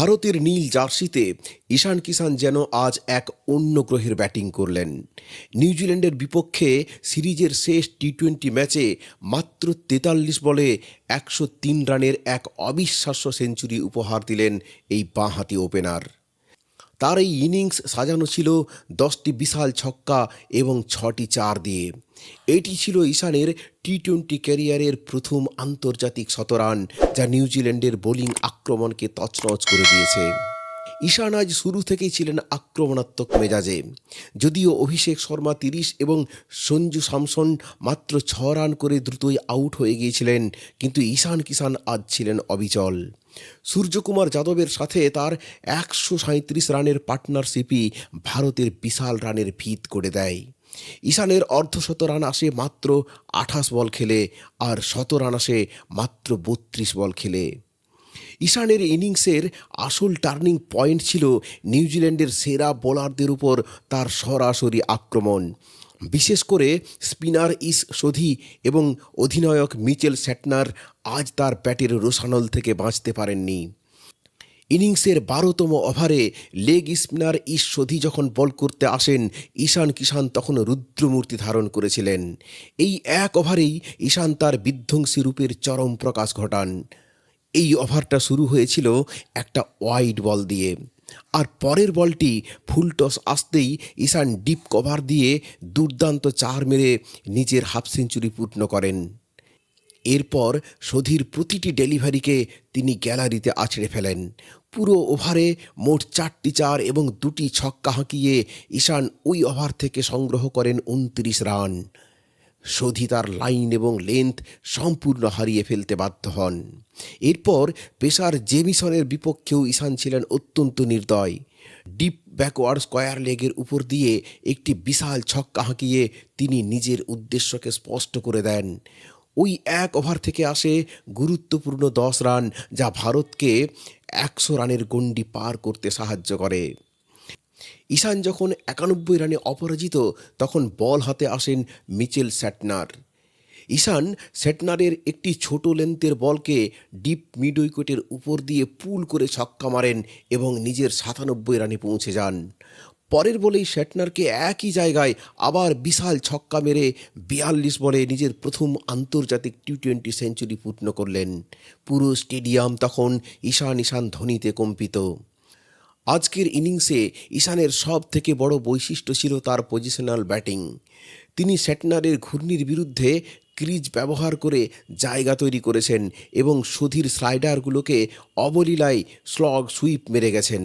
ভারতের নীল জার্সিতে ঈশান কিষান যেন আজ এক অন্য গ্রহের ব্যাটিং করলেন। নিউজিল্যান্ডের বিপক্ষে সিরিজের শেষ টি টোয়েন্টি ম্যাচে মাত্র তেতাল্লিশ বলে একশো তিন রানের এক অবিশ্বাস্য সেঞ্চুরি উপহার দিলেন এই বাঁহাতি ওপেনার। তার এই ইনিংস সাজানো ছিল দশটি বিশাল ছক্কা এবং ছটি চার দিয়ে। এটি ছিল ঈশানের টি টোয়েন্টি ক্যারিয়ারের প্রথম আন্তর্জাতিক শতরান, যা নিউজিল্যান্ডের বোলিং আক্রমণকে তছনছ করে দিয়েছে। ঈশান আজ শুরু থেকেই ছিলেন আক্রমণাত্মক মেজাজে। যদিও অভিষেক শর্মা তিরিশ এবং সঞ্জু স্যামসন মাত্র ছ রান করে দ্রুতই আউট হয়ে গিয়েছিলেন, কিন্তু ঈশান কিষান আজ ছিলেন অবিচল। সূর্যকুমার যাদবের সাথে তার একশো সাঁত্রিশ রানের পার্টনারশিপই ভারতের বিশাল রানের ভিত করে দেয়। ঈশানের অর্ধশত রান আসে মাত্র আঠাশ বল খেলে, আর শত রান আসে মাত্র বত্রিশ বল খেলে। ঈশানের ইনিংসের আসল টার্নিং পয়েন্ট ছিল নিউজিল্যান্ডের সেরা বোলারদের উপর তার সরাসরি আক্রমণ। বিশেষ করে স্পিনার ইস সোধি এবং অধিনায়ক মিচেল স্যাটনার আজ তার ব্যাটের রোসানল থেকে বাঁচতে পারেননি। ইনিংসের বারোতম ওভারে লেগ স্পিনার ইস সোধি যখন বল করতে আসেন, ঈশান কিষান তখন রুদ্রমূর্তি ধারণ করেছিলেন। এই এক ওভারেই ঈশান তার বিধ্বংসী রূপের চরম প্রকাশ ঘটান। এই ওভারটা শুরু হয়েছিল একটা ওয়াইড বল দিয়ে। আর পরের বলটি ফুল টস আসতেই ঈশান ডিপ কভার দিয়ে দুর্দান্ত চার মেরে নিজের হাফ সেঞ্চুরি পূর্ণ করেন। এরপর সধীর প্রতিটি ডেলিভারিকে তিনি গ্যালারিতে আছড়ে ফেলেন। পুরো ওভারে মোট চারটি চার এবং দুটি ছক্কা হাঁকিয়ে ঈশান ওই ওভার থেকে সংগ্রহ করেন উনত্রিশ রান। সধি তার লাইন এবং লেন্থ সম্পূর্ণ হারিয়ে ফেলতে বাধ্য হন। এরপর পেশার জেমিসনের বিপক্ষেও ঈশান ছিলেন অত্যন্ত নির্দয়। ডিপ ব্যাকওয়ার্ড স্কোয়ার লেগের উপর দিয়ে একটি বিশাল ছক্কা হাঁকিয়ে তিনি নিজের উদ্দেশ্যকে স্পষ্ট করে দেন। ওই এক ওভার থেকে আসে গুরুত্বপূর্ণ দশ রান যা ভারতকে একশো রানের গণ্ডি পার করতে সাহায্য করে। ঈশান যখন একানব্বই রানে অপরাজিত, তখন বল হাতে আসেন মিচেল স্যাটনার। ঈশান স্যাটনারের একটি ছোট লেন্থের বলকে ডিপ মিড উইকেটের উপর দিয়ে পুল করে ছক্কা মারেন এবং নিজের সাতানব্বই রানে পৌঁছে যান। পরের বলেই শ্যাটনারকে একই জায়গায় আবার বিশাল ছক্কা মেরে বিয়াল্লিশ বলে নিজের প্রথম আন্তর্জাতিক টি টোয়েন্টি সেঞ্চুরি পূর্ণ করলেন। পুরো স্টেডিয়াম তখন ঈশান ঈশান ধ্বনিতে কম্পিত। আজকের ইনিংসে ঈশানের সব থেকে বড় বৈশিষ্ট্য ছিল তার পজিশনাল ব্যাটিং তিনি স্যাটনারের ঘূর্ণির বিরুদ্ধে ক্রিজ ব্যবহার করে জায়গা তৈরি করেছেন এবং সুধীর স্লাইডারগুলোকে অবলীলায় স্লগ সুইপ মেরে গেছেন।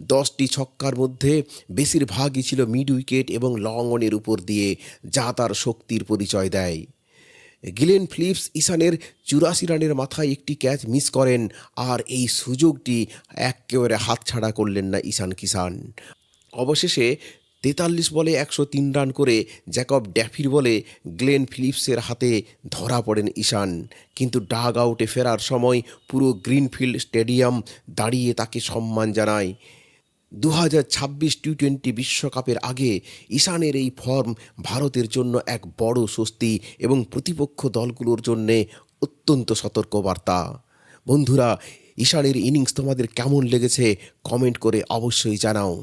দশটি ছক্কার মধ্যে বেশিরভাগই ছিল মিড উইকেট এবং লং অনের উপর দিয়ে, যা তার শক্তির পরিচয় দেয়। গিলেন ফিলিপস ঈশানের চুরাশি রানের মাথায় একটি ক্যাচ মিস করেন, আর এই সুযোগটি একেবারে হাতছাড়া করলেন না ঈশান কিষান অবশেষে তেতাল্লিশ বলে একশো তিন রান করে জ্যাকব ড্যাফির বলে গ্লেন ফিলিপসের হাতে ধরা পড়েন ঈশান কিন্তু ডাগ আউটে ফেরার সময় পুরো গ্রিনফিল্ড স্টেডিয়াম দাঁড়িয়ে তাকে সম্মান জানায়। দু হাজার ছাব্বিশ টি টোয়েন্টি বিশ্বকাপের আগে ঈশানের এই ফর্ম ভারতের জন্য এক বড় স্বস্তি এবং প্রতিপক্ষ দলগুলোর জন্যে অত্যন্ত সতর্কবার্তা। বন্ধুরা, ঈশানের ইনিংস তোমাদের কেমন লেগেছে কমেন্ট করে অবশ্যই জানাও।